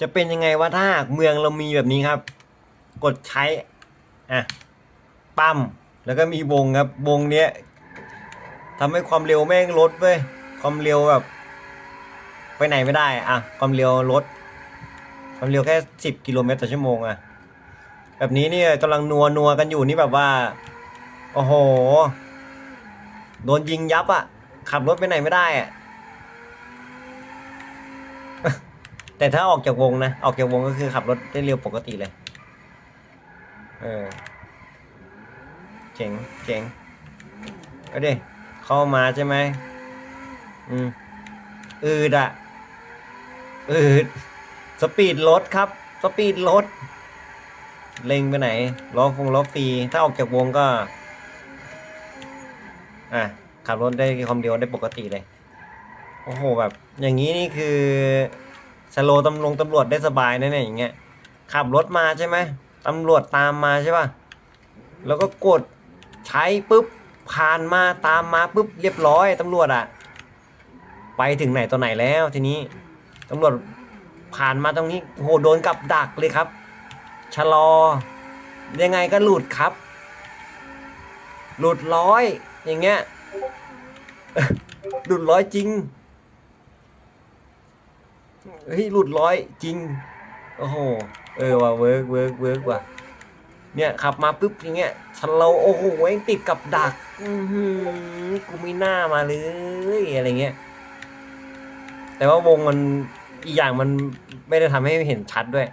จะเป็นยังไงวะถ้าหากเมืองเรามีแบบนี้ครับ กดใช้อะปั๊มแล้วก็มีวงครับวงเนี้ยทำให้ความเร็วแม่งลดเว้ยความเร็วแบบ ไปไหนไม่ได้อะความเร็วลดความเร็วแค่สิบกิโลเมตรต่อชั่วโมงอะแบบนี้เนี่ยกำลังนัวนัวกันอยู่นี่แบบว่าโอ้โห โดนยิงยับอะ ขับรถไปไหนไม่ได้อะ แต่ถ้าออกจากวงนะ ออกจากวงก็คือขับรถได้เร็วปกติเลย เออ เจ๋งเจ๋งเอาดิเข้ามาใช่ไหมอืมอืดอะอืดสปีดรถครับ สปีดรถเล็งไปไหนล้อฟงล้อฟรี ถ้าออกจากวงก็ อะ ขับรถได้ความเร็วได้ปกติเลย โอ้โหแบบ อย่างนี้นี่คือ สโลตำรวจตำรวจได้สบายนะเนี่ยอย่างเงี้ยขับรถมาใช่ไหมตำรวจตามมาใช่ป่ะแล้วก็กดใช้ปุ๊บผ่านมาตามมาปุ๊บเรียบร้อยตำรวจอะไปถึงไหนตัวไหนแล้วทีนี้ตำรวจผ่านมาตรงนี้โหโดนกับดักเลยครับชะลอ ยังไงก็หลุดครับ หลุดร้อยอย่างเงี้ยหลุดร้อยจริง เฮ้ยหลุดร้อยจริง โอ้โห เออว่ะเวิร์กเวิร์กเวิร์กว่ะ เนี่ยขับมาปุ๊บอย่างเงี้ยฉันเราโอ้โหเองติดกับดัก อือกูไม่น่ามาเลยอะไรเงี้ย แต่ว่าวงมันอีกอย่างมันไม่ได้ทำให้เห็นชัดด้วย